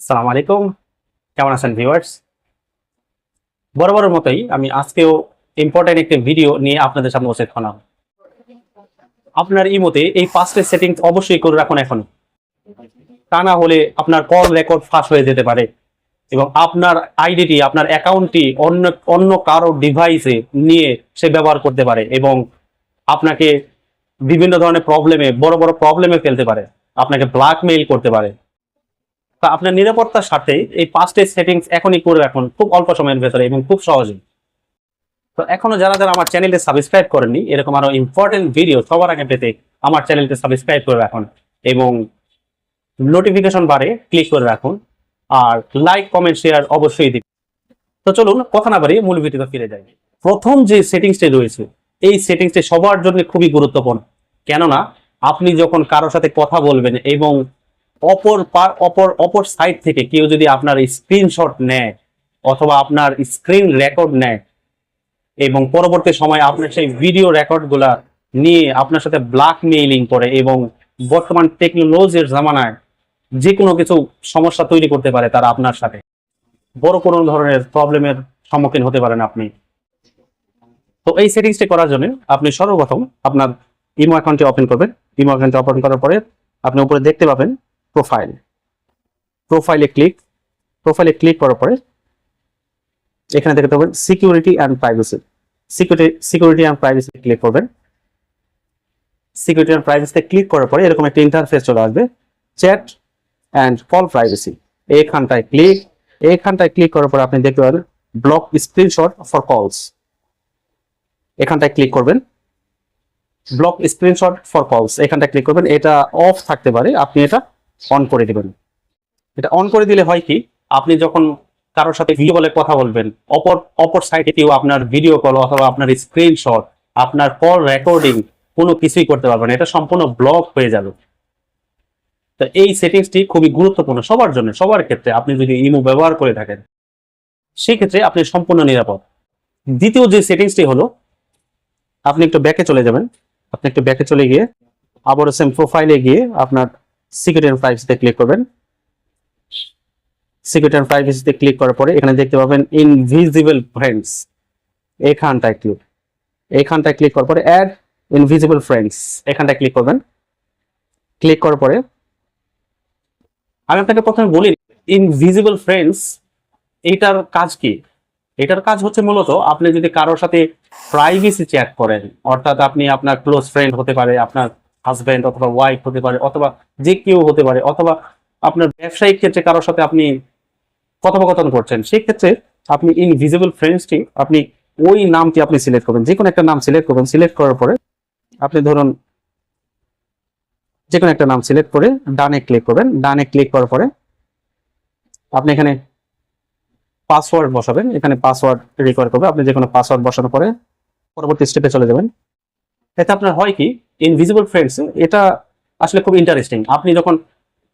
সালাম আলাইকুম কেমন আছেন ভিউয়ার্স? বরাবরের মতোই আমি আজকেও ইম্পর্টেন্ট একটি ভিডিও নিয়ে আপনাদের সামনে উপস্থিত হলাম। আপনার ইমোতে এই পাঁচটা সেটিংস অবশ্যই করে রাখুন এখন। তা না হলে আপনার কল রেকর্ড ফাঁস হয়ে যেতে পারে এবং আপনার আইডিটি আপনার অ্যাকাউন্টটি অন্য অন্য কারও ডিভাইসে নিয়ে সে ব্যবহার করতে পারে এবং আপনাকে বিভিন্ন ধরনের প্রবলেমে বড় বড় প্রবলেমে ফেলতে পারে। আপনাকে ব্ল্যাকমেইল করতে পারে। তা আপনার নিরাপত্তার সাথে এই পাঁচটি সেটিংস এখনই করে রাখুন খুব অল্প সময়ের ভেতরে এবং খুব সহজে তো এখনও যারা যারা আমার চ্যানেলটি সাবস্ক্রাইব করেননি, এরকম আরও ইম্পর্টেন্ট ভিডিও সবার আগে পেতে আমার চ্যানেলটি সাবস্ক্রাইব করে রাখুন এবং নোটিফিকেশন বারে ক্লিক করে রাখুন আর লাইক কমেন্ট শেয়ার অবশ্যই দিন। তো চলুন কথা না বাড়িয়ে মূল ভিডিওতে ফিরে যাই। প্রথম যে সেটিংসটি রয়েছে, এই সেটিংসটি সবার জন্য খুবই গুরুত্বপূর্ণ। কেননা, আপনি যখন কারোর সাথে কথা বলবেন এবং অপর অপর অপর সাইড থেকে কেউ যদি আপনার স্ক্রিনশট নেয় অথবা আপনার স্ক্রিন রেকর্ড নেয় এবং পরবর্তী সময় আপনার সেই ভিডিও রেকর্ডগুলা নিয়ে আপনার সাথে ব্ল্যাকমেইলিং করে এবং বর্তমান টেকনোলজির জামানায় যে কোনো কিছু সমস্যা তৈরি করতে পারে তারা আপনার সাথে। বড় কোনো ধরনের প্রবলেমের সম্মুখীন হতে পারেন আপনি। তো এই সেটিংসটি করার জন্য আপনি সর্বপ্রথম আপনার ইমো অ্যাকাউন্টটি ওপেন করবেন। ইমো অ্যাকাউন্টটি ওপেন করার পরে আপনি উপরে দেখতে পাবেন প্রোফাইল প্রোফাইলে ক্লিক প্রোফাইলে ক্লিক করার পরে এখানে দেখতে পাবেন security and privacy security security and privacy click করবেন। সিকিউরিটি অ্যান্ড প্রাইভেসিতে ক্লিক করার পরে এরকম একটা ইন্টারফেস চলে আসবে চ্যাট অ্যান্ড কল প্রাইভেসি এইখানটায় ক্লিক এইখানটায় ক্লিক করার পরে আপনি দেখতে পাবেন ব্লক স্ক্রিনশট ফর কলস এখানটায় ক্লিক করবেন। ব্লক স্ক্রিনশট ফর কলস এখানটা ক্লিক করবেন। এটা অফ থাকতে পারে, আপনি এটা অন করে দিবেন। এটা অন করে দিলে হয় কি, আপনি যখন কারোর সাথে ভিডিও কলে কথা বলবেন, অপর অপর সাইডে কেউ আপনার ভিডিও কল অথবা আপনার স্ক্রিনশট আপনার কল রেকর্ডিং কোনো কিছুই করতে পারবেন এটা সম্পূর্ণ ব্লক হয়ে যাবে। তো এই সেটিংসটি খুবই গুরুত্বপূর্ণ সবার জন্য, সবার ক্ষেত্রে। আপনি যদি ইমো ব্যবহার করে থাকেন সেই ক্ষেত্রে আপনি সম্পূর্ণ নিরাপদ। দ্বিতীয় যে সেটিংসটি হলো, আপনি একটু ব্যাকে চলে যাবেন। আপনি একটু ব্যাকে চলে গিয়ে আবার সেম প্রোফাইলে গিয়ে আপনার সিকিউরিটি অ্যান্ড প্রাইভেসিতে ক্লিক করবেন। সিকিউরিটি অ্যান্ড প্রাইভেসিতে ক্লিক করার পরে এখানে দেখতে পাবেন ইনভিজিবল ফ্রেন্ডস এখানটায় ক্লিক এখানটায় ক্লিক করার পরে অ্যাড ইনভিজিবল ফ্রেন্ডস এখানটায় ক্লিক করবেন। ক্লিক করার পরে আমি আপনাকে প্রথমে বলি ইনভিজিবল ফ্রেন্ডস এইটার কাজ কি? এটার কাজ হচ্ছে মূলত আপনি যদি কারোর সাথে প্রাইভেসি চ্যাট করেন, অর্থাৎ আপনি আপনার ক্লোজ ফ্রেন্ড হতে পারে, আপনার হাজব্যান্ড অথবা ওয়াইফ হতে পারে, অথবা যে কেউ হতে পারে, অথবা আপনার ব্যবসায়িক ক্ষেত্রে কারোর সাথে আপনি কথোপকথন করছেন, সেই ক্ষেত্রে আপনি ইনভিজিবল ফ্রেন্ডসটি আপনি ওই নামটি আপনি সিলেক্ট করবেন যে কোনো একটা নাম সিলেক্ট করবেন সিলেক্ট করার পরে আপনি ধরুন যে কোনো একটা নাম সিলেক্ট করে ডানে ক্লিক করবেন, ডানে ক্লিক করার পরে আপনি এখানে পাসওয়ার্ড বসাবেন, এখানে পাসওয়ার্ড রিকোয়ার করবে, আপনি যে কোনো পাসওয়ার্ড বসানোর পরে পরবর্তী স্টেপে চলে যাবেন। এতে আপনার হয় কি ইনভিজিবল ফ্রেন্ডস এটা আসলে খুব ইন্টারেস্টিং আপনি যখন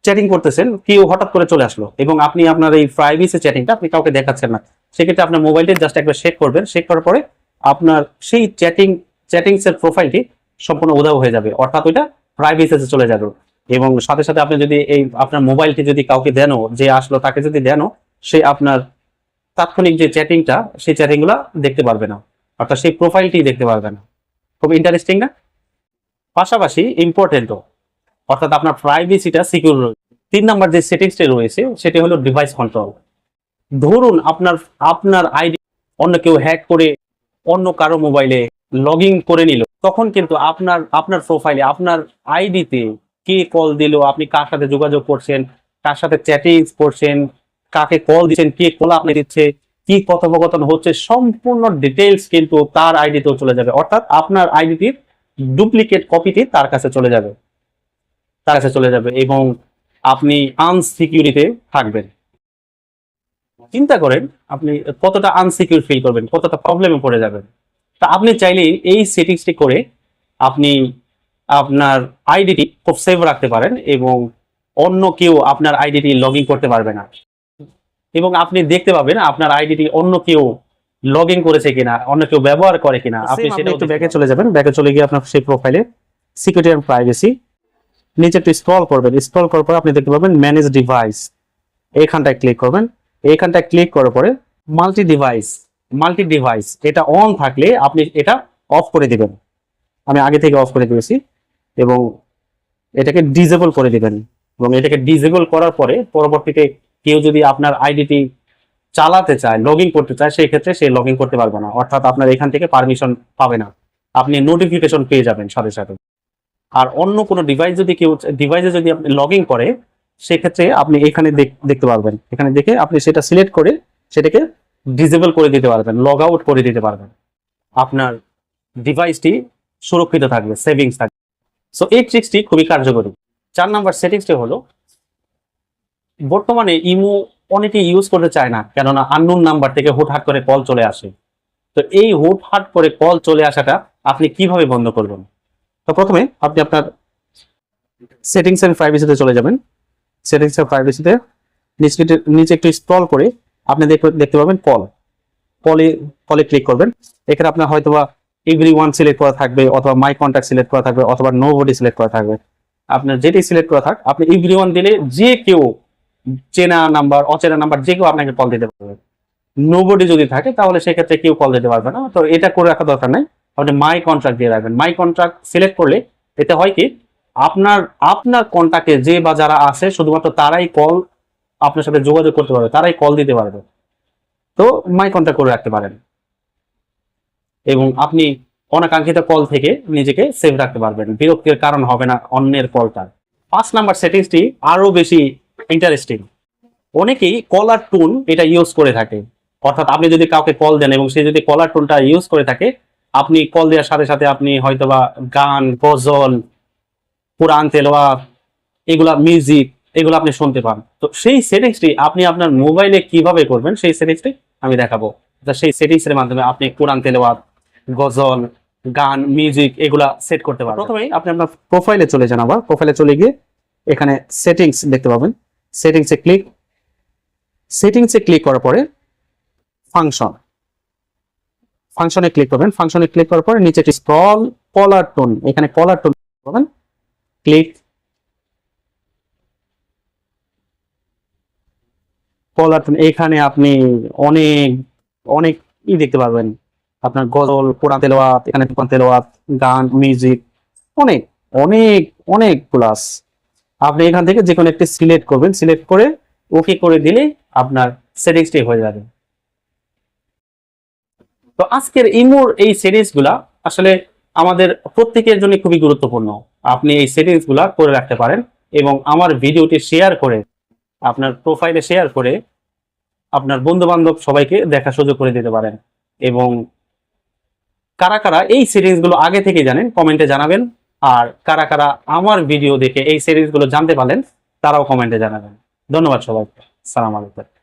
চ্যাটিং করতেছেন, কেউ হঠাৎ করে চলে আসলো এবং আপনি আপনার এই প্রাইভেসি চ্যাটিংটা আপনি কাউকে দেখাচ্ছেন না। সেক্ষেত্রে আপনার মোবাইলটি জাস্ট একবার শেক করবেন। শেক করার পরে আপনার সেই চ্যাটিং চ্যাটিংস এর প্রোফাইলটি সম্পূর্ণ উধাও হয়ে যাবে। অর্থাৎ ওইটা প্রাইভেসিতে চলে যাবে। এবং সাথে সাথে আপনি যদি এই আপনার মোবাইলটি যদি কাউকে দেনও, যে আসলো তাকে যদি দেনও, সে আপনার তাৎক্ষণিক যে চ্যাটিংটা সেই চ্যাটিংগুলা দেখতে পারবে না। অর্থাৎ সেই প্রোফাইলটি দেখতে পারবে না। খুব ইন্টারেস্টিং না? পাশাপাশি ইম্পর্টেন্টও অর্থাৎ আপনার প্রাইভেসিটা সিকিউর রয়েছে। তিন নাম্বার যে সেটিংসটি রয়েছে, সেটি হলো ডিভাইস কন্ট্রোল ধরুন আপনার আপনার আইডি অন্য কেউ হ্যাক করে অন্য কারও মোবাইলে লগ করে নিল। তখন কিন্তু আপনার আপনার প্রোফাইলে আপনার আইডিতে কে কল দিল, আপনি কার সাথে যোগাযোগ করছেন, কার সাথে চ্যাটিংস করছেন, কাকে কল দিচ্ছেন, কে কল আপনি দিচ্ছে কি কথোপকথন হচ্ছে সম্পূর্ণ ডিটেলস কিন্তু তার আইডিতেও চলে যাবে। অর্থাৎ আপনার আইডিটির ডুপ্লিকেট কপিটি তার কাছে চলে যাবে। তার কাছে চলে যাবে এবং আপনি আনসিকিউরিতে থাকবেন। চিন্তা করেন, আপনি কতটা আনসিকিউর ফিল করবেন, কতটা প্রবলেমে পড়ে যাবেন। তা আপনি চাইলেই এই সেটিংসটি করে আপনি আপনার আইডিটি খুব সেভ রাখতে পারেন এবং অন্য কেউ আপনার আইডিটি লগ করতে পারবে না। এবং আপনি দেখতে পাবেন আপনার আইডিটি অন্য কেউ লগ ইন করেছে কিনা অন্য কেউ ব্যবহার করে কিনা। আপনি সেটা একটু ব্যাকে চলে যাবেন ব্যাকে চলে গিয়ে আপনার সেই প্রোফাইলে সিকিউরিটি অ্যান্ড প্রাইভেসি নিচে একটু স্ক্রল করবেন স্ক্রল করার পর আপনি দেখতে পাবেন ম্যানেজ ডিভাইস এইখানটায় ক্লিক করবেন এইখানটায় ক্লিক করার পরে মাল্টি ডিভাইস মাল্টি ডিভাইস এটা অন থাকলে আপনি এটা অফ করে দিবেন। আমি আগে থেকে অফ করে দিয়েছি এবং এটাকে ডিজেবল করে দিবেন। এবং এটাকে ডিজেবল করার পরে পরবর্তীতে কেউ যদি আপনার আইডিটি চালাতে চায় লগ করতে চায় সেই ক্ষেত্রে সে লগ করতে পারবে না। অর্থাৎ আপনার এখান থেকে পারমিশন পাবে না। আপনি নোটিফিকেশন পেয়ে যাবেন সাথে সাথে। আর অন্য কোনো ডিভাইস যদি কেউ ডিভাইসে যদি আপনি লগ করে, সেক্ষেত্রে আপনি এখানে দেখ- দেখতে পারবেন। এখানে দেখে আপনি সেটা সিলেক্ট করে সেটাকে ডিজেবল করে দিতে পারবেন লগ আউট করে দিতে পারবেন। আপনার ডিভাইসটি সুরক্ষিত থাকবে সেভিংস থাকবে। সো এই ট্রিক্সটি খুবই কার্যকরী। চার নাম্বার সেটিংসটি হলো বর্তমানে ইমো অনেকে ইউজ করতে চায় না, কেননা আননোন নাম্বার থেকে হুটহাট করে কল চলে আসে। তো এই হুটহাট করে কল চলে আসাটা আপনি কীভাবে বন্ধ করবেন? তো প্রথমে আপনি আপনার সেটিংস এন্ড প্রাইভেসিতে চলে যাবেন। সেটিংস এন্ড প্রাইভেসিতে নিচে নিচে একটু স্ক্রল করে আপনি দেখতে পাবেন কল কলে কলে ক্লিক করবেন। এখানে আপনার হয়তোবা এভরি ওয়ান সিলেক্ট করা থাকবে অথবা মাই কন্ট্যাক্ট সিলেক্ট করা থাকবে অথবা নো বডি সিলেক্ট করা থাকবে। আপনার যেটি সিলেক্ট করা থাক, আপনি এভরি ওয়ান দিলে যে কেউ চেনা নাম্বার, অচেনা নাম্বার, যে কেউ আপনাকে কল দিতে পারবে। নোবডি যদি থাকে, তাহলে সেক্ষেত্রে কেউ কল দিতে পারবে না। তো এটা করে রাখা দরকার নাই। আপনি মাই কন্ট্রাক্ট দিয়ে রাখবেন। মাই কন্ট্রাক্ট সিলেক্ট করলে এতে হয় কি, আপনার আপনার কন্ট্যাক্টে যে বা যারা আছে, শুধুমাত্র তারাই কল আপনার সাথে যোগাযোগ করতে পারবে, তারাই কল দিতে পারবে। তো মাই কন্ট্যাক্ট করে রাখতে পারেন। এবং আপনি অনাকাঙ্ক্ষিত কল থেকে নিজেকে সেভ রাখতে পারবেন। বিরক্তির কারণ হবে না অন্যের কলটা পাঁচ নাম্বার সেটিংসটি আরও বেশি ইন্টারেস্টিং অনেকেই কলার টুন এটা ইউজ করে থাকে। অর্থাৎ আপনি যদি কাউকে কল দেন এবং সে যদি কলার টুনটা ইউজ করে থাকে, আপনি কল দেওয়ার সাথে সাথে আপনি হয়তোবা গান, গজল কোরআন তেলোয়া, এগুলা মিউজিক এগুলো আপনি শুনতে পান। তো সেই সেটিংসটি আপনি আপনার মোবাইলে কীভাবে করবেন, সেই সেটিংসটি আমি দেখাবো। সেই সেটিংসের মাধ্যমে আপনি কোরআন তেলাওয়াত গজল, গান মিউজিক এগুলা সেট করতে পারবেন। প্রথমেই আপনি আপনার প্রোফাইলে চলে যান আবার। প্রোফাইলে চলে গিয়ে এখানে সেটিংস দেখতে পাবেন। সেটিংসে ক্লিক সেটিংসে ক্লিক করার পরে ফাংশন ফাংশনে ক্লিক করবেন। ফাংশনে ক্লিক করার পরে নিচে স্ক্রল কলার টোন এখানে কলার টোন করবেন ক্লিক কলার টোন এখানে আপনি অনেক অনেক ই দেখতে পারবেন। আপনার গজল, কোরআন তেলাওয়াত, এখানে কোরআন তেলাওয়াত, গান মিউজিক অনেক অনেক অনেক প্লাস আপনি এখান থেকে যে কোনো একটি সিলেক্ট করবেন। সিলেক্ট করে ওকে করে দিলে আপনার সেটিংসটি হয়ে যাবে। তো আজকের ইমোর এই সেটিংসগুলা আসলে আমাদের প্রত্যেকের জন্য খুবই গুরুত্বপূর্ণ। আপনি এই সেটিংসগুলা করে রাখতে পারেন এবং আমার ভিডিওটি শেয়ার করে, আপনার প্রোফাইলে শেয়ার করে আপনার বন্ধু বান্ধব সবাইকে দেখা সুযোগ করে দিতে পারেন। এবং কারা কারা এই সিরিজগুলো আগে থেকে জানেন, কমেন্টে জানাবেন। আর কারা কারা আমার ভিডিও দেখে এই সিরিজগুলো জানতে পারলেন, তারাও কমেন্টে জানাবেন। ধন্যবাদ সবাইকে। সালাম আলাইকুম।